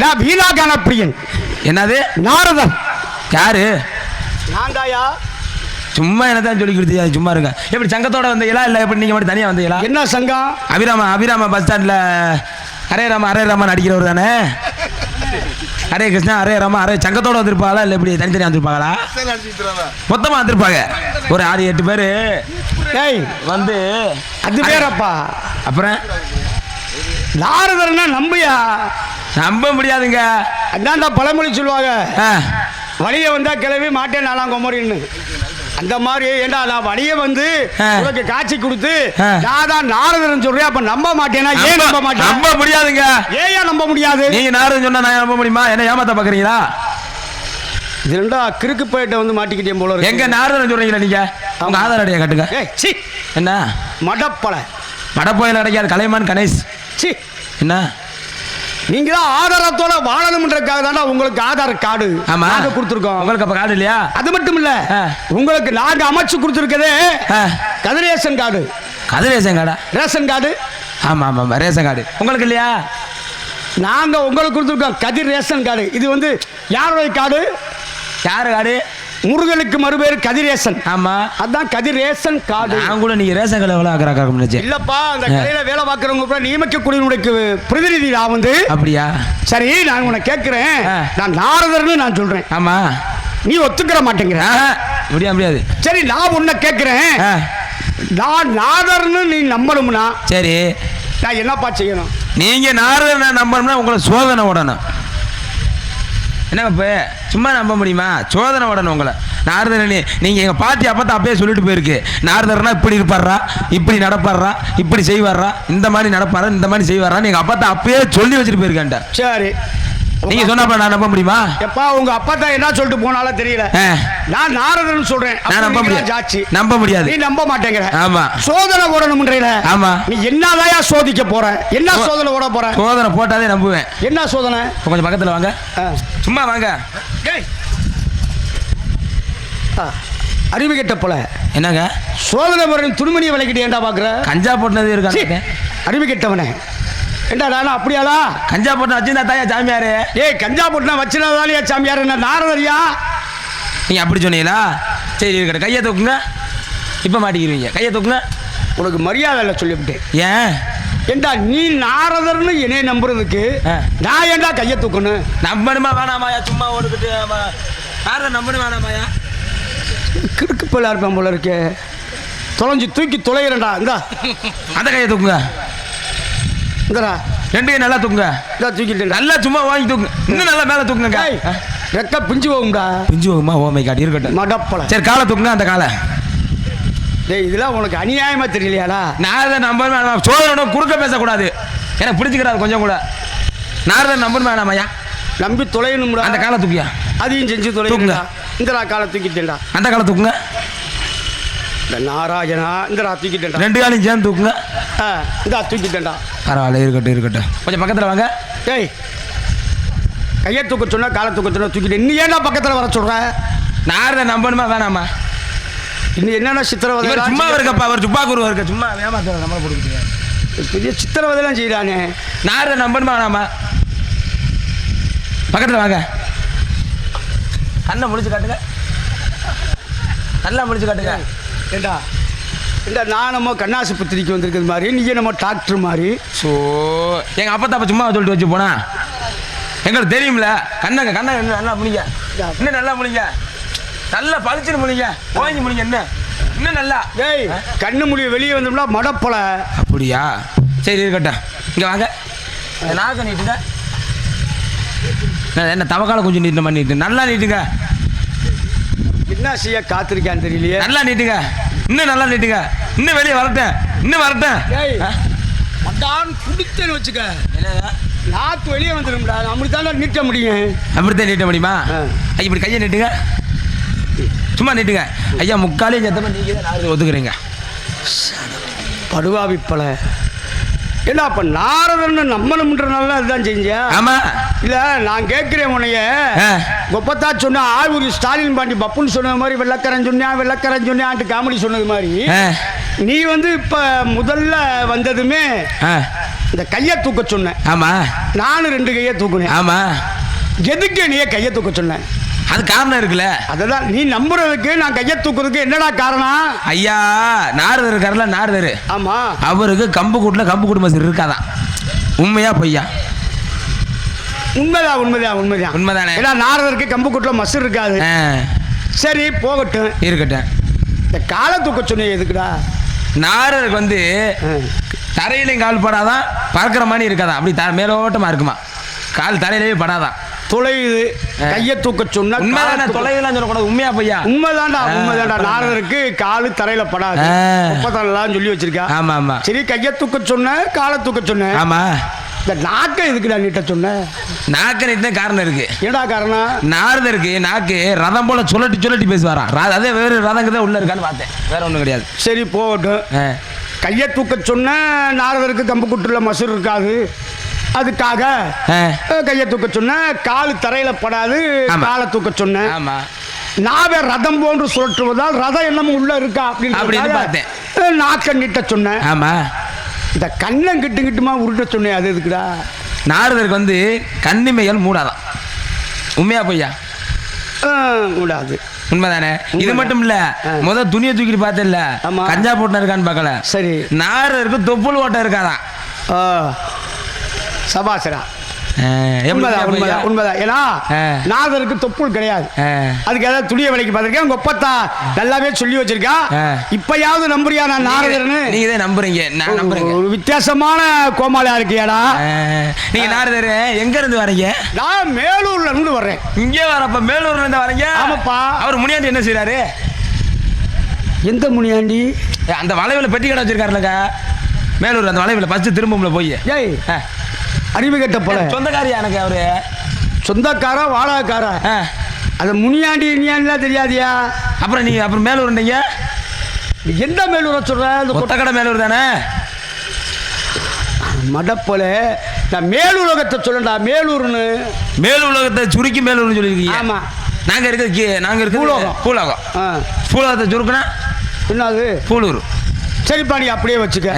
நான் வீணாகான பிரியன். என்னது? நாரதன் யாரு? நான் தாயா சும்மா என்னதான் சொல்லி கொடுத்தீங்க சும்மா இருங்க எப்படி சங்கத்தோட வந்தீங்களா இல்ல? எப்படி நீங்க மட்டும் தனியா வந்தீங்களா என்ன சங்கம்? அபிராம அபிராம பஸ் ஸ்டாண்ட்ல ஹரே ராம ஹரே ராம நடிக்கிறவர் தானே? ஹரே கிருஷ்ணா ஹரே ராம ஹரே சங்கத்தோட வந்திருப்பாங்களா இல்ல எப்படி தனித்தனியா வந்திருப்பாங்களா மொத்தமா வந்திருப்பாங்க. ஒரு ஆறு எட்டு பேரு ஏய் வந்து அது பேரப்பா. அப்புறம்? நாரதர்னா நம்பியா? நம்ப முடியாதுங்க. அதான்டா பழமொழி சொல்லுவாங்க. வழிய வந்தா கிளவி மாட்டேன் நாலாம் குமரின்னு. அந்த மாதிரி ஏண்டா நான் வழிய வந்து. உனக்கு காட்சி கொடுத்து. நான் தான் நாரதன் சொல்றேன் அப்ப நம்ப மாட்டேனா? ஏன் நம்ப மாட்டேன்? நம்ப முடியாதுங்க. ஏன் நம்ப முடியாது? நீங்க நாரதன் சொன்னா நான் நம்ப முடியுமா? என்ன ஏமாத்த பாக்குறீங்களா? இது ரெண்டா கிறுக்கு போயிட்ட வந்து மாட்டிக்கிட்டேன் போல. எங்க நாரதன் சொல்றீங்களா நீங்க? உங்க ஆதார் அடையா காட்டுங்க. என்ன? மடப்பலை. வடப்போயில் அடைக்காது கலைமான் கணேஷ். என்ன? நீங்க தான் ஆதாரத்தோட வாழணும்ன்றதுக்காக தானே உங்களுக்கு ஆதார் கார்டு. ஆமா. நாங்க கொடுத்துருக்கோம். உங்களுக்கு அப்ப கார்டு இல்லையா? அது மட்டும் இல்ல. உங்களுக்கு நாங்க அமைச்சு கொடுத்துருக்கதே கதிரேசன் கார்டு. அது ரேஷன் கார்டா? Ration card. ஆமா ஆமா ஆமா. Ration card. உங்களுக்கு இல்லையா? நாங்க உங்களுக்கு கொடுத்துருக்கோம் கதிர் ரேஷன் கார்டு. இது வந்து யாருடைய கார்டு? யாரு கார்டு? முருகனுக்கு மறுபேர் கதிரேசன் ஆமா. அதான் கதிரேசன் கார்டு நான் கூட நீங்க ரேஷன் கார்டு எவ்வளோ ஆக்கிறா நினைச்சேன் இல்லப்பா அந்த கடையில வேலை பார்க்கறவங்க கூட நியமிக்கக்கூடியவனுக்கு பிரதிநிதி நான் வந்து. அப்படியா? சரி நான் உன்னை கேட்கிறேன். நான் நாரதர்னு நான் சொல்றேன். ஆமா. நீ ஒத்துக்கிற மாட்டேங்கிற. ஆஹா, முடியாது முடியாது. சரி நான் உன்னை கேட்கிறேன். நான் நாதர்னு நீ நம்பணும்னா சரி. நான் என்னப்பா செய்யணும்? நீங்க நாரதனை நம்பணும்னா உங்களை சோதனை விடணும் என்ன இப்போ சும்மா நம்ப முடியுமா? சோதனை உடனே உங்களை. நாரதரணி நீங்கள் எங்கள் பாட்டி அப்பதான் அப்பயே சொல்லிட்டு போயிருக்கு. நாரதரனா இப்படி இருப்பாரா இப்படி நடப்பாரா இப்படி செய்வாரா இந்த மாதிரி நடப்பாரா? இந்த மாதிரி செய்வாரா நீங்க அப்பதான் அப்பயே சொல்லி வச்சுட்டு போயிருக்கேன்ட்ட சரி. நீங்க சொன்னப்ப நான் நம்ப முடியுமா? எப்பா உங்க அப்பா தான் என்ன சொல்லிட்டு போனாலும் தெரியல. நான் நாரதன் சொல்றேன். நான் நம்ப முடியாது. நம்ப முடியாது. நீ நம்ப மாட்டேங்கிற. ஆமா. சோதனை போடணும்ன்றீல. ஆமா. நீ என்னதாயா சோதிக்க போற? என்ன சோதனை போட போற? சோதனை போட்டாலே நம்புவேன். என்ன சோதனை? கொஞ்சம் பக்கத்துல வாங்க. சும்மா வாங்க. அறிவு கெட்ட போல. என்னங்க? சோதனை போடுற துணிமணியை விளக்கிட்டு ஏன்டா பாக்குற? கஞ்சா போட்டது இருக்காங்க. அறிவு கெட்டவனே. ஏண்டா நானும் அப்படியாளா கஞ்சா போட்டு வச்சிருந்தா தாயா சாமியாரு? ஏய் கஞ்சா போட்டுனா வச்சுனாதாலியா சாமியார் என்ன நாரதரியா? நீங்க அப்படி சொன்னீங்களா? சரி இருக்கட்டும் கையை தூக்குங்க. இப்போ மாட்டிக்கிருவீங்க கையை தூக்குங்க. உனக்கு மரியாதை இல்லை சொல்லிவிட்டேன் ஏன்? ஏண்டா நீ நாரதர்னு என்னை நம்புறதுக்கு. நான் ஏண்டா கையை தூக்கணும்? நம்பணுமா வேணாமாயா? சும்மா ஓடுக்கிட்டு யாரை நம்பணும் வேணாமாயா? கிறுக்கு பிள்ளை இருப்பேன் போல இருக்கே. தொலைஞ்சு தூக்கி தொலைகிறேன்டா. இந்தா. அந்த கையை தூக்குங்க. இந்தடா. ரெண்டு கை நல்லா தூக்குங்க. இந்தா தூக்கிட்டேன்டா நல்லா சும்மா வாங்கி தூக்குங்க இன்னும் நல்லா மேலே தூக்குங்க ரெக்க பிஞ்சு போகும்டா. பிஞ்சு போகுமா? ஓமை காட்டி இருக்கட்டும். மடப்பல. சரி காலை தூக்குங்க அந்த காலை. டேய் இதெல்லாம் உனக்கு அநியாயமா தெரியலையாடா? நாரதன் நம்பர் வேணாம் சோதனை குறுக்க பேசக்கூடாது. எனக்கு பிடிச்சிக்கிறாரு கொஞ்சம் கூட. நாரதன் நம்பர் வேணாமாயா நம்பி தொலையணும்டா. அந்த காலை தூக்கியா? அதையும் செஞ்சு தொலைகிறா இந்தடா காலை தூக்கிட்டேன்டா அந்த காலை தூக்குங்க. நாராஜனா இந்தடா தூக்கிட்டேன்டா ரெண்டு காலையும் சேர்ந்து தூக்குங்க. ஆ இந்தா தூக்கிட்டேன்டா பரவாயில்ல இருக்கட்டும் இருக்கட்டும். கொஞ்சம் பக்கத்தில் வாங்க. டேய் கையை தூக்க சொன்னா காலை தூக்க சொன்னா தூக்கிட்டேன் நீ ஏன்டா பக்கத்தில் வர சொல்ற? நாரதன் நம்பணுமா வேணாமா? இன்னும் என்னென்ன சித்திரவதை சும்மா இருக்கப்பா அவர் சுப்பா குரு இருக்க சும்மா ஏமாத்த நம்மளை கொடுக்குறீங்க பெரிய சித்திரவதைலாம் செய்கிறானே நாரதன் நம்பணுமா வேணாமா? பக்கத்தில் வாங்க. கண்ணை முடிச்சு காட்டுங்க. நல்லா முடிச்சு காட்டுங்க. ஏண்டா? இந்த நான் நம்ம கண்ணாசி பத்திரிக்கை வந்திருக்கிறது மாதிரி நீ நம்ம டாக்டர் மாதிரி. ஸோ எங்கள் அப்பா அப்பா சும்மா சொல்லிட்டு வச்சு போனா? எங்களுக்கு தெரியும்ல கண்ணங்க கண்ணை நல்லா முடிங்க இன்னும் நல்லா முடிங்க நல்லா பளிச்சுன்னு முடிங்க ஓய்ஞ்சு முடிங்க என்ன? இன்னும் நல்லா? டேய் கண்ணு மொழி வெளியே வந்தோம்னா மடப்பலை. அப்படியா? சரி இருக்கட்டும். இங்கே வாங்க. நாக்க நீட்டுங்க. என்ன தவக்கால கொஞ்சம் நீட்டம் பண்ணிட்டு நல்லா நீட்டுங்க. என்ன செய்ய காத்திருக்கான்னு தெரியலையே. நல்லா நீட்டுங்க. இன்னும் நல்லா நீட்டுங்க இன்னும் வெளியே வரட்டேன். இன்னும் வரட்டேன்? மட்டான் குடித்தேன்னு வச்சுக்க. நாக்கு வெளியே வந்துடும்டா அப்படி தானே நீட்ட முடியும். அப்படித்தான் நீட்ட முடியுமா? இப்படி கையை நீட்டுங்க. சும்மா நீட்டுங்க. ஐயா முக்காலே சத்தமாக நீங்கள் தான் நாலு ஒத்துக்கிறீங்க படுவாவி பல ஏன்னா அப்ப நாரதன்னு நம்பணும்ன்றனால அதுதான் செஞ்சியா ஆமா. இல்ல நான் கேட்கிறேன் உன்னைய. ஆ. கொப்பத்தா சொன்ன ஆய்வுரி ஸ்டாலின் பாண்டி பப்புன்னு சொன்னது மாதிரி வெள்ளக்காரன் சொன்னியா வெள்ளக்காரன் சொன்னியான்ட்டு காமெடி சொன்னது மாதிரி. நீ வந்து இப்ப முதல்ல வந்ததுமே. இந்த கையை தூக்க சொன்னேன் ஆமா. நானும் ரெண்டு கையை தூக்குனேன். ஆமா. எதுக்கு நீ கையை தூக்க சொன்னேன் அது காரணம் இருக்குல்ல. அததான் நீ நம்புறதுக்கு நான் கையை தூக்குறதுக்கு என்னடா காரணம்? ஐயா நாரதர் இருக்காருல்ல நாரதர். ஆமா. அவருக்கு கம்பு கூட்டுல கம்பு மசூர் இருக்காதான். உண்மையா பொய்யா? உண்மைதான் உண்மைதான் உண்மைதான். உண்மைதானே? ஏன்னா நாரதருக்கு கம்பு கூட்டில் மசூர் இருக்காது சரி போகட்டும். இருக்கட்டும். இந்த காலை தூக்க சொன்னீங்க எதுக்குடா? நாரதருக்கு வந்து. தரையிலையும் கால் படாதான் பறக்கிற மாதிரி இருக்காதான் அப்படி த மேலோட்டமா இருக்குமா? கால் தரையிலேயே படாதான் தொலையுது. கையை தூக்க சொன்னா உண்மைதானே? தொலைலாம் சொல்லக்கூடாது. உண்மையா பொய்யா? உண்மைதான்டா உண்மைதான்டா. நாரதருக்கு காலு தரையில படாது. முப்பத்தாலாம் சொல்லி வச்சிருக்கா. ஆமா ஆமா சரி கையை தூக்க சொன்னேன் காலை தூக்க சொன்னேன் ஆமா. இந்த நாக்கை எதுக்குடா நீட்ட சொன்னேன் நாக்கு நீட்டு காரணம் இருக்கு. ஏடா காரணம்? நாரதருக்கு நாக்கு ரதம் போல சுழட்டி சுழட்டி பேசுவாராம். ர- அதே வேறு ரதங்க தான் உள்ள இருக்கான்னு பார்த்தேன். வேற ஒன்றும் கிடையாது. சரி போகட்டும். கையை தூக்க சொன்ன நாரதருக்கு கம்பு குட்டுல மசூர் இருக்காது. அதுக்காக கையை தூக்க சொன்ன காலு தரையில படாது. காலை தூக்க சொன்னேன் ஆமா. நாவே ரதம் போன்று சுழற்றுவதால் ரதம் என்னமோ உள்ள இருக்கா? அப்படின்னு அப்படின்னு பார்த்தேன். நாக்க நீட்ட சொன்னேன் ஆமா. இந்த கண்ணம் கிட்டு கிட்டுமா உருட்ட சொன்னேன் அது எதுக்குடா? நாரதருக்கு வந்து கண்ணிமைகள் மூடாதான். உண்மையா பொய்யா? கூடாது உண்மைதானே? இது. மட்டும் இல்ல. முத துணியை தூக்கிட்டு பார்த்தல. கஞ்சா போட்டு இருக்கான்னு பார்க்கல. சரி. நாரதருக்கு தொப்புள் ஓட்ட இருக்காதான். சபாசரா உண்மைதான்? உண்மைதான் உண்மைதான். ஏன்னா. நாதருக்கு தொப்புள் கிடையாது. அதுக்கு ஏதாவது துணியை விலைக்கு பார்த்துருக்கேன். உங்க ஒப்பத்தா நல்லாவே சொல்லி வச்சிருக்கா. இப்பயாவது நம்புறியா நான் நாரதர்னு? நீங்க தான் நம்புறீங்க. நான் நம்புறேங்க. ஒரு வித்தியாசமான கோமாளியா இருக்கியாடா? நீங்க நாரதர் எங்க இருந்து வரீங்க? நான் மேலூர்ல இருந்து வர்றேன். இங்கே வரப்ப மேலூர்ல இருந்து வரீங்க? ஆமாப்பா. அவர் முனியாண்டி என்ன செய்றாரு? எந்த முனியாண்டி? அந்த வளைவுல பெட்டி கடை வச்சிருக்காருலங்க மேலூர் அந்த வளைவுல ஃபர்ஸ்ட் திரும்பும்ல போய். ஏய். அறிவு கெட்ட போல. சொந்தக்காரியா எனக்கு அவரு? சொந்தக்காரா வாடகைக்காரா. அது முனியாண்டி இனியாண்டிலாம் தெரியாதியா? அப்புறம் நீங்க அப்புறம் மேலூர்ன்றீங்க எந்த மேலூரை சொல்ற? அந்த கொட்ட- கொத்தக்கடை மேலூர் தானே? மடப்போல. நான் மேலூரகத்தை சொல்லண்டா மேலூர்னு. மேலூர் உலகத்தை சுருக்கி மேலூர்னு சொல்லியிருக்கீங்க. ஆமா. நாங்க இருக்கிறது கீ- நாங்க இருக்கிறது பூலோகம். பூலோகம். ஆ. பூலோகத்தை சுருக்குனா? என்னது? பூலூர். சரிப்பா நீ அப்படியே வச்சுக்க.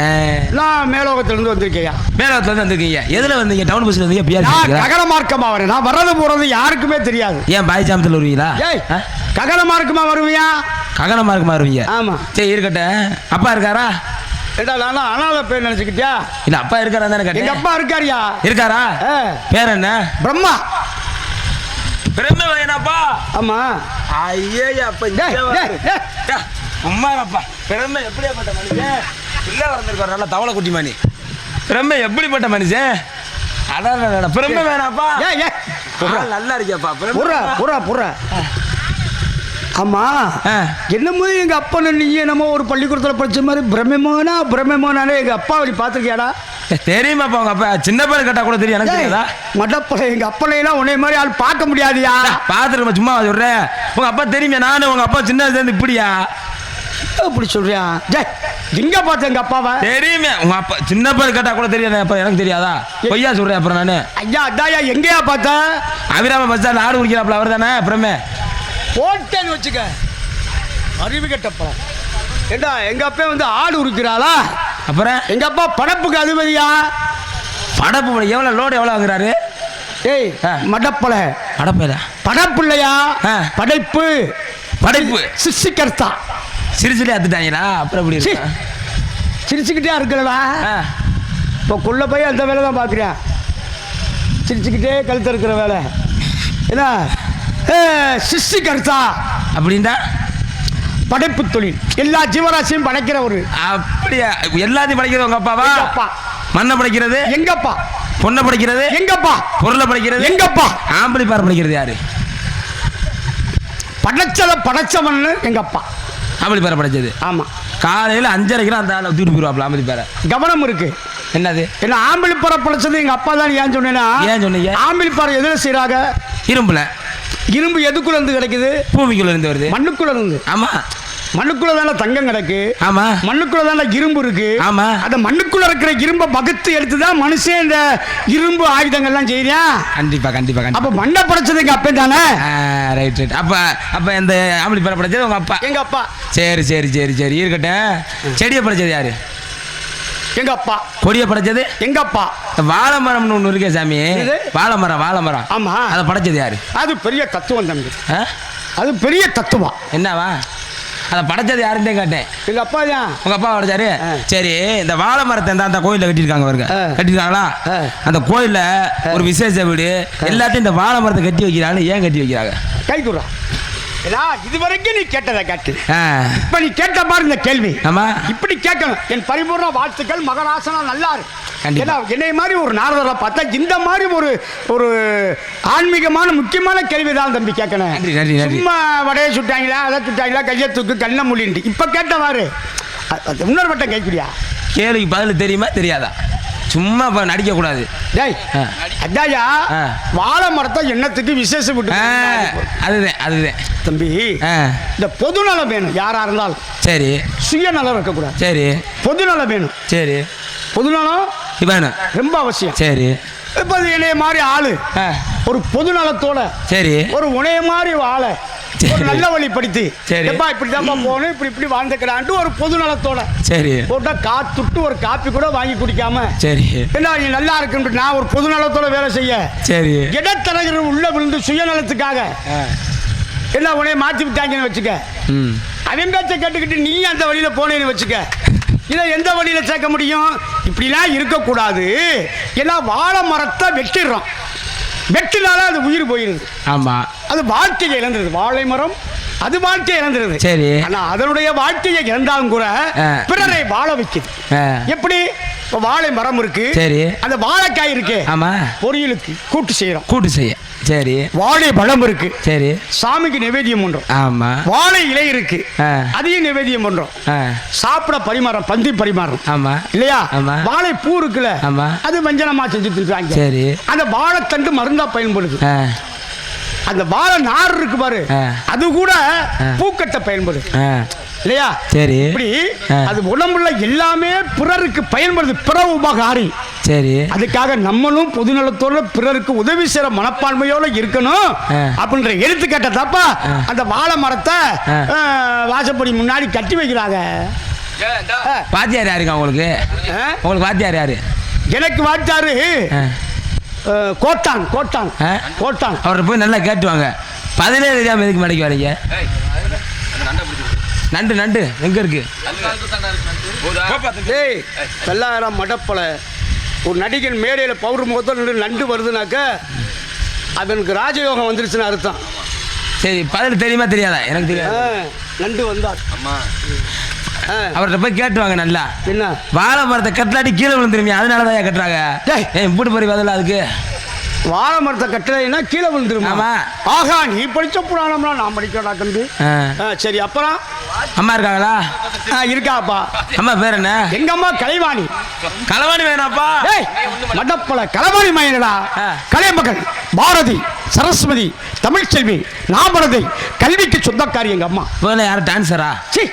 நான் மேலோகத்திலிருந்து வந்திருக்கையா? மேலோகத்துல இருந்து வந்திருக்கீங்க. எதுல வந்தீங்க? டவுன் பஸ்ல வந்தீங்க பிஆர் ககன மார்க்கமா வரேன். நான் வர்றது போறது யாருக்குமே தெரியாது. ஏன் பாய் சாமத்தில் வருவீங்களா? ககன மார்க்கமா வருவியா? ககனமா இருக்குமா வருவீங்க. ஆமா. சரி இருக்கட்டும். அப்பா இருக்காரா? ஏடா நான் அனாத பேர் நினைச்சுக்கிட்டியா? இல்ல அப்பா இருக்காரா தானே எங்க கேட்டேன் அப்பா இருக்காரியா? இருக்காரா. பேர் என்ன? பிரம்மா. பிரம்ம வேணாப்பா. ஆமா. ஐயே அப்ப உம்மாப்பா பிரம்ம எப்படியாப்பட்ட மனுஷன்? பிள்ளை வளர்ந்துருக்காரு நல்லா தவளை குட்டி மணி. பிரம்ம எப்படிப்பட்ட மனுஷன்? அதான் பிரம்ம வேணாப்பா. நல்லா இருக்கியாப்பா புறா புறா புறா ஆமா. என்னமோ எங்க அப்பா நீ என்னமோ ஒரு பள்ளிக்கூடத்துல படிச்ச மாதிரி பிரம்மமோனா பிரம்மமோனானே எங்க அப்பா அப்படி பாத்திருக்கியாடா தெரியுமாப்பா உங்க அப்பா? சின்ன பேர் கேட்டா கூட தெரியும் எனக்கு தெரியாதா? மடப்பல எங்க அப்பனையெல்லாம் உன்னை மாதிரி ஆள் பார்க்க முடியாதியா? பாத்துருமா சும்மா சொல்றேன். உங்க அப்பா தெரியுமே நானும் உங்க அப்பா சின்ன இப்படியா? அப்படி சொல்றியா? ஜெய் எங்க பார்த்த எங்க அப்பாவை? தெரியுமே. உங்க அப்பா சின்ன பேர் கேட்டா கூட தெரியாது அப்ப எனக்கு தெரியாதா? பொய்யா சொல்றேன் அப்புறம் நானு. ஐயா அதாயா எங்கேயா பார்த்த? அபிராம பஸ் ஸ்டாண்ட் ஆடு குடிக்கிறாப்ல அவர் தானே? அப்புறமே. போட்டேன்னு வச்சுக்க. அறிவு கெட்டப்பா ஏண்டா எங்க அப்பா வந்து ஆடு உரிக்கிறாளா? அப்புறம்? எங்க அப்பா படப்புக்கு அதிபதியா படப்பு எவ்வளவு லோடு எவ்வளவு வாங்குறாரு ஏய். மடப்பல. படப்பையா படப்பிள்ளையா. படைப்பு படைப்பு. சிசிகர்த்தா சிரிச்சிலே அத்துட்டாங்களா அப்புறம் எப்படி. இருக்கு? சிரிச்சுக்கிட்டே இருக்கலடா. இப்போ குள்ள போய் அந்த வேலை தான் பார்க்குறேன் சிரிச்சுக்கிட்டே கழுத்து இருக்கிற வேலை. என்ன? ஏ சிருஷ்டிகர்த்தா அப்படின்டா படைப்பு தொழில். எல்லா ஜீவராசியும் படைக்கிற ஒரு அப்படியா? எல்லாத்தையும் படைக்கிறது உங்க அப்பாவா? அப்பா. மண்ணை படைக்கிறது? எங்கப்பா. பொண்ணை படைக்கிறது? எங்கப்பா. பொருளை படைக்கிறது? எங்கப்பா. ஆம்பளை பார் படைக்கிறது யாரு? படைச்சத படைச்சவன்னு எங்கப்பா. ஆம்பளை பாரை படைச்சது. ஆமா. காலையில் அஞ்சரைக்கு அந்த ஆளை தூக்கிட்டு போயிருவாப்ல ஆம்பளை பாரை. கவனம் இருக்கு. என்னது? ஏன்னா ஆம்பிளிப்பாறை படைச்சது எங்க அப்பா தான் ஏன் சொன்னேன்னா ஏன் சொன்னீங்க? ஆம்பிளிப்பாறை எதுல செய்றாங்க? இரும்புல. இரும்பு எதுக்குள்ள இருந்து கிடைக்குது? பூமிக்குள்ள இருந்து வருது. மண்ணுக்குள்ள இருந்து. ஆமா. மண்ணுக்குள்ள தானே தங்கம் கிடக்கு. ஆமா. மண்ணுக்குள்ள தானே இரும்பு இருக்கு. ஆமா. அந்த மண்ணுக்குள்ள இருக்கிற இரும்பை பகுத்து எடுத்து தான் மனுஷன் இந்த இரும்பு ஆயுதங்கள்லாம் செய்யறான் கண்டிப்பா கண்டிப்பா கண்டிப்பா. அப்ப மண்ணை படைச்சது எங்க தானே? ரைட் ரைட் அப்ப அப்ப இந்த ஆம்பளை பாரை படைச்சது உங்க அப்பா. எங்க அப்பா. சரி சரி சரி சரி. இருக்கட்டும். செடியை படைச்சது யாரு? எங்க அப்பா. கொடியை படைச்சது? எங்க அப்பா. வாழை மரம்னு ஒன்று இருக்கே சாமி? வாழை மரம் வாழை மரம். ஆமா. அதை படைச்சது யாரு? அது பெரிய தத்துவம் தம்பி? அது பெரிய தத்துவம். என்னவா? அதை படைச்சது யாருன்னு கேட்டேன். எங்க அப்பா தான் உங்க அப்பா படைச்சாரு. சரி இந்த வாழை மரத்தை இந்த அந்த கோயிலில் கட்டியிருக்காங்க பாருங்க. கட்டியிருக்காங்களா. அந்த கோயில்ல ஒரு விசேஷ வீடு. எல்லாத்தையும் இந்த வாழை மரத்தை கட்டி வைக்கிறாங்கன்னு ஏன் கட்டி வைக்கிறாங்க? கை இது வரைக்கும் நீ கேட்டதை கேட்டு. இப்ப நீ கேட்ட மாதிரி இந்த கேள்வி. ஆமா. இப்படி கேட்கணும். என் பரிபூர்ண வாழ்த்துக்கள் மகராசனா நல்லா இருக்கு என்னை மாதிரி ஒரு நாரதரை பார்த்தா இந்த மாதிரி ஒரு ஒரு ஆன்மீகமான முக்கியமான கேள்வி தான் தம்பி கேட்கணும். சும்மா வடையை சுட்டாங்களா அதை சுட்டாங்களா கையை தூக்கு கண்ண மொழின்ட்டு இப்ப அது இன்னொரு வட்டம் கேட்குறியா? கேள்விக்கு பதில் தெரியுமா தெரியாதா? சும்மா இப்போ நடிக்க கூடாது டேய். அதாயா. வாழை மரத்தை எண்ணத்துக்கு விசேஷம் அதுதான் அதுதான். தம்பி இந்த பொதுநலம் வேணும் யாரா இருந்தாலும். சரி. சுயநலம் இருக்கக்கூடாது. சரி. பொதுநலம் வேணும். சரி. பொதுநலம் வேணும் ரொம்ப அவசியம். சரி. இப்போ என்னைய மாதிரி ஆளு. ஒரு பொதுநலத்தோட சரி. ஒரு உனைய மாதிரி வாழ. ஒரு நல்ல வழிப்படுத்தி சரி. எப்பா இப்படி தான் போகணும் இப்படி இப்படி வாழ்ந்துக்கிறான்ட்டு ஒரு பொதுநலத்தோட சரி. போட்டா காத்துட்டு ஒரு காப்பி கூட வாங்கி குடிக்காம. சரி. என்ன நீ நல்லா இருக்குன்னு நான் ஒரு பொதுநலத்தோட வேலை செய்ய. சரி. இடத்தரகர் உள்ள விழுந்து சுயநலத்துக்காக. என்ன உனைய மாற்றி விட்டாங்கன்னு வச்சுக்க. ம். அவன் பேச்சை கேட்டுக்கிட்டு நீ அந்த வழியில போனேன்னு வச்சுக்க. இதை எந்த வழியில சேர்க்க முடியும்? இப்படிலாம் இருக்கக்கூடாது. ஏன்னா வாழை மரத்தை வெட்டிடுறோம். வெட்டினால அது உயிர் போயிருது ஆமாம் அது வாழ்க்கையை இழந்துருது. வாழை மரம் அது வாழ்க்கையை இழந்துருது. சரி. ஆனா அதனுடைய வாழ்க்கையை இழந்தாலும் கூட. பிறரை வாழ வைக்குது. எப்படி? வாழை மரம் இருக்கு. சரி. அந்த வாழைக்காய் இருக்கு. ஆமாம் பொரியலுக்கு கூட்டு செய்யறோம். கூட்டு செய்ய. சரி. வாழை பழம் இருக்கு. சரி. சாமிக்கு நிவேதியம் பண்றோம். ஆமாம் வாழை இலை இருக்கு. அதையும் நிவேதியம் பண்றோம். சாப்பிட பரிமாறம் பந்தி பரிமாறம். ஆமாம் இல்லையா? ஆமா. வாழை பூ இருக்குல்ல ஆமா. அது வஞ்சனமா செஞ்சுட்டு இருக்காங்க சரி. அந்த வாழைத்தண்டு மருந்தா பயன்படுது. அந்த வாழை நார் இருக்கு பாரு. அது கூட. பூக்கட்ட பயன்படுது. இல்லையா? சரி. இப்படி. அது உடம்புல எல்லாமே பிறருக்கு பயன்படுது. பிற உபகாரி. சரி. அதுக்காக நம்மளும் பொதுநலத்தோட பிறருக்கு உதவி செய்யற மனப்பான்மையோட இருக்கணும். அப்படின்ற எடுத்துக்காட்ட தப்பா அந்த வாழை மரத்தை வாசப்படி முன்னாடி கட்டி வைக்கிறாங்க. வாத்தியார் யாருங்க உங்களுக்கு? ஆ? உங்களுக்கு வாத்தியார் யாரு? எனக்கு அஹ், கோட்டான் கோட்டான் ஆ? கோட்டான். அவரை போய் நல்லா கேட்டுவாங்க. பதிலே தெரியாமல் எதுக்கு மடைக்கு வரீங்க? நண்டு நண்டு எங்க இருக்கு? டேய் வெள்ளாயிரம் மடப்பலை. ஒரு நடிகன் மேடையில் பவுடர் முகத்தில் நண்டு வருதுனாக்க அவனுக்கு ராஜயோகம் வந்துருச்சுன்னு அர்த்தம். சரி பதில் தெரியுமா தெரியாதா? எனக்கு தெரியாது. ஆ, நண்டு வந்தார். ஆ, அவர்கிட்ட போய் கேட்டுவாங்க நல்லா. என்ன? வாழை மரத்தை கட்டலாட்டி கீழே விழுந்துருமே அதனால தான் கட்டுறாங்க. டேய். ஏன் இப்படி போய் பதில் அதுக்கு? வாழை மரத்தை கட்டலைன்னா கீழே விழுந்துருமா. ஆகா நீ படிச்ச புராணம்லாம் நான் படிக்கடா தம்பி. சரி அப்புறம்? அம்மா இருக்காங்களா? இருக்காப்பா. அம்மா பேர் என்ன? எங்க அம்மா கலைவாணி களவாணி வேணாப்பா மடப்பல கலைவாணி மயனடா ஆ. கலைமகள் பாரதி சரஸ்வதி தமிழ்ச்செல்வி நாமரதை கல்விக்கு சொந்தக்காரி எங்க அம்மா போன யாரும் டான்ஸரா சீ?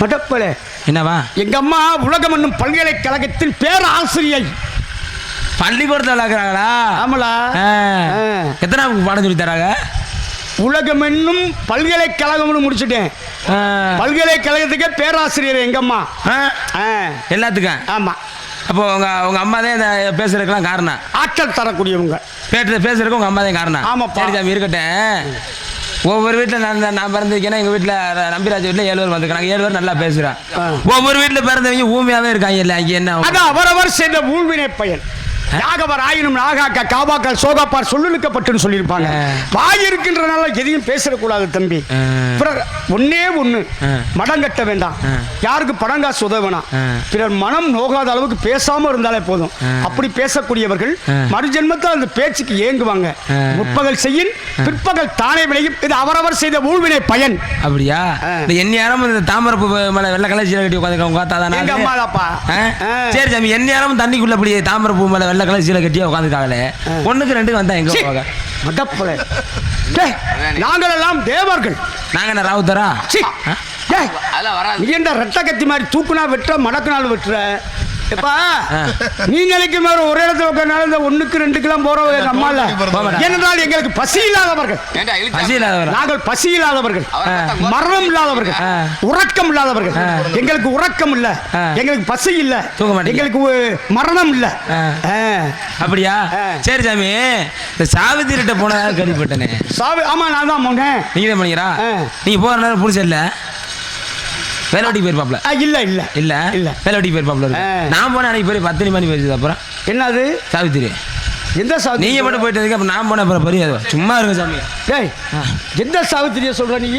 மடப்பல. என்னவா? எங்க அம்மா உலகம் என்னும் பல்கலைக்கழகத்தின் பேராசிரியை. பள்ளிக்கூடத்தில் விளாக்குறாங்களா ஆமலா. ஆ. ஆ. எத்தனை பாடம் சொல்லி தராங்க? உலகம் என்னும் பல்கலைக்கழகம்னு முடிச்சிட்டேன். பல்கலைக்கழகத்துக்கே பேராசிரியர் எங்க அம்மா. எல்லாத்துக்கும் ஆமா. அப்போ உங்க உங்க அம்மா தான் இந்த பேசுறதுக்கெல்லாம் காரணம்? ஆற்றல் தரக்கூடியவங்க. பேட்டு பேசுறதுக்கு உங்க அம்மா தான் காரணம். ஆமாப்பா. சரி சாமி இருக்கட்டும். ஒவ்வொரு வீட்டில் நான் நான் பிறந்திருக்கேன்னா எங்கள் வீட்டில் நம்பிராஜ் வீட்டில் ஏழு பேர் வந்திருக்காங்க. ஏழு பேர் நல்லா பேசுகிறேன். ஒவ்வொரு வீட்டில் பிறந்தவங்க ஊமையாகவே இருக்காங்க இல்லை அங்கே என்ன? அவரவர் செய்த ஊழ்வினை பயன். யாகவர் ஆயினும் நாகாக்க காவாக்கள் சோகாப்பார் சொல்லுக்கப்பட்டுன்னு சொல்லியிருப்பாங்க. வாய் இருக்கின்றனால எதையும் பேசிடக்கூடாது தம்பி. பிறர் ஒன்னே ஆ. மடம் கட்ட வேண்டாம். யாருக்கு பணம் காசு உதவ வேணாம் ஆ. பிறர் மனம் நோகாத அளவுக்கு பேசாம இருந்தாலே போதும். அப்படி பேசக்கூடியவர்கள். மறுஜென்மத்தில் அந்த பேச்சுக்கு ஏங்குவாங்க. முற்பகல் செய்யின் பிற்பகல் தானே விளையும் இது அவரவர் செய்த ஊழ்வினை பயன் அப்படியா. இந்த எந்நேரம் இந்த தாமரப்பு மேலே வெள்ளை கலர் சீலை கட்டி உட்காந்து உங்க பார்த்தா எங்க தானே அம்மாதாப்பா ஆ. சரி சாமி எந்நேரம் தண்ணிக்குள்ள அப்படி தாமரப்பூ மேலே வெள்ளை கலர் சீலை கட்டி உட்காந்துருக்காங்களே ஒண்ணுக்கு ரெண்டுக்கு வந்தா எங்க. போவாங்க? நாங்கள் எல்லாம் தேவர்கள். நாங்க என்ன ராவுத்தரா? நீ என்ன ரெட்ட கத்தி மாதிரி தூக்குனா வெட்டுற மடக்குனாலும் வெட்டுற? எப்பா? ஆ. நீ நினைக்கிற மாதிரி ஒரே இடத்துல உட்கார்ந்தாலும் இந்த ஒண்ணுக்கு ரெண்டுக்கெல்லாம் போறவங்க எங்க அம்மா இல்ல. ஏனென்றால் எங்களுக்கு பசி இல்லாதவர்கள். பசி இல்லாதவரா? நாங்கள் பசி இல்லாதவர்கள். மரணம் இல்லாதவர்கள். உறக்கம் இல்லாதவர்கள். எங்களுக்கு உறக்கம் இல்ல. எங்களுக்கு பசி இல்ல. எங்களுக்கு மரணம் இல்ல. அப்படியா. சரி சாமி. இந்த சாவித்திரிட்ட போனதா கேள்விப்பட்டனே சாவி ஆமா நான் தான் போனேன். நீங்க தான் பண்ணீங்களா. நீங்க போற நேரம் புடிச்ச இல்ல வேலை வெட்டிக்கு போயிருப்பாப்ல இல்ல. இல்ல? இல்ல. இல்ல வேலை வெட்டிக்கு போயிருப்பாப்ல. நான் போன அன்னைக்கு போய் பத்து மணி போயிருச்சு அப்புறம். என்னது? சாவித்திரி. எந்த சாவித்திரி? நீங்க மட்டும் போயிட்டு இருக்க அப்புறம் நான் போன அப்புறம் பெரிய சும்மா இருங்க சாமி. டேய் எந்த சாவித்திரிய சொல்ற நீ?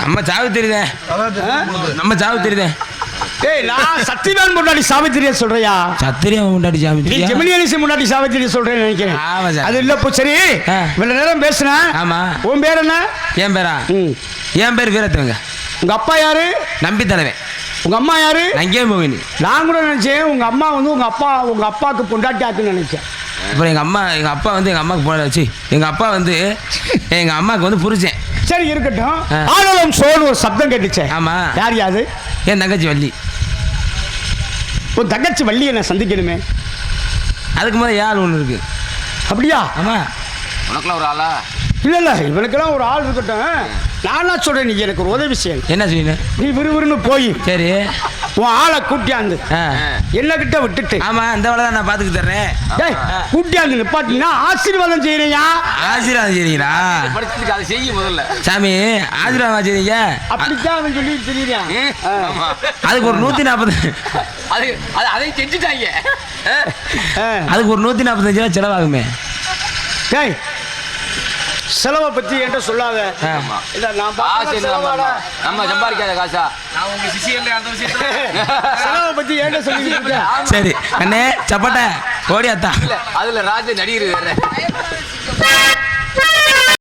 நம்ம சாவித்திரி தான். நம்ம சாவித்திரி தான். டேய் நான் சத்தியவான் முன்னாடி சாவித்திரிய சொல்றியா சத்திரியா முன்னாடி நீ சாவித்திரி ஜெமினியலிசி முன்னாடி சாவித்திரி சொல்றேன்னு நினைக்கிறேன். அது இல்ல இப்போ சரி. இவ்வளவு நேரம் பேசுனேன் ஆமா. உன் பேர் என்ன? என் பேரா. என் பேர் வீரத்துவங்க. உங்க அப்பா யாரு? நம்பி தலைவன் உங்க அம்மா யாரு? நங்கே மோகினி நான் கூட நினைச்சேன் உங்க அம்மா வந்து உங்க அப்பா உங்க அப்பாவுக்கு பொண்டாட்டி ஆக்குன்னு நினைச்சேன். அப்புறம் எங்க அம்மா எங்க அப்பா வந்து எங்க அம்மாக்கு போன வச்சு எங்க அப்பா வந்து எங்க அம்மாவுக்கு வந்து புரிச்சேன் சரி இருக்கட்டும். ஆ. ஆளும் சோறு ஒரு சப்தம் கேட்டுச்சே. ஆமா. யார் யாது என் தங்கச்சி வள்ளி. உன் தங்கச்சி வள்ளியை நான் சந்திக்கணுமே. அதுக்கு ஏன் ஆள் ஒன்று இருக்கு? அப்படியா? ஆமா. உனக்குலாம் ஒரு ஆளா? இல்ல இல்ல இவனுக்கெல்லாம் ஒரு ஆள் இருக்கட்டும். நானா சொல்றேன் நீ எனக்கு ஒரு உதவி செய்யணும் என்ன செய்யணும்? நீ விறுவிறுன்னு போய். சரி. உன் ஆளை கூட்டியாந்து. என்ன கிட்ட விட்டுட்டு. ஆமா இந்த வேலை தான் நான் பார்த்துக்கு தர்றேன் டேய் கூட்டியாந்து நிப்பாட்டினா ஆசீர்வாதம் செய்யறியா ஆசீர்வாதம் செய்றீங்களா படிச்சதுக்கு அதை செய்ய முதல்ல. சாமி ஆசீர்வாதம் செய்றீங்க அப்படித்தான் அவன் சொல்லி ஆமா. அதுக்கு ஒரு நூற்றி நாற்பது அது அது செஞ்சுட்டாங்க. அதுக்கு ஒரு நூற்றி நாற்பத்தஞ்சு ரூபா செலவாகுமே. டேய் செலவை பத்தி என்கிட்ட சொல்லாத. இல்ல நான் காசு நம்ம சம்பாதிக்காத காசா? செலவை பத்தி என்கிட்ட சொல்லிக்கிட்டு இருக்க. சரி அண்ணே சப்பட்டை ஓடியாத்தா இல்ல அதுல ராஜ நடிகர் வேற.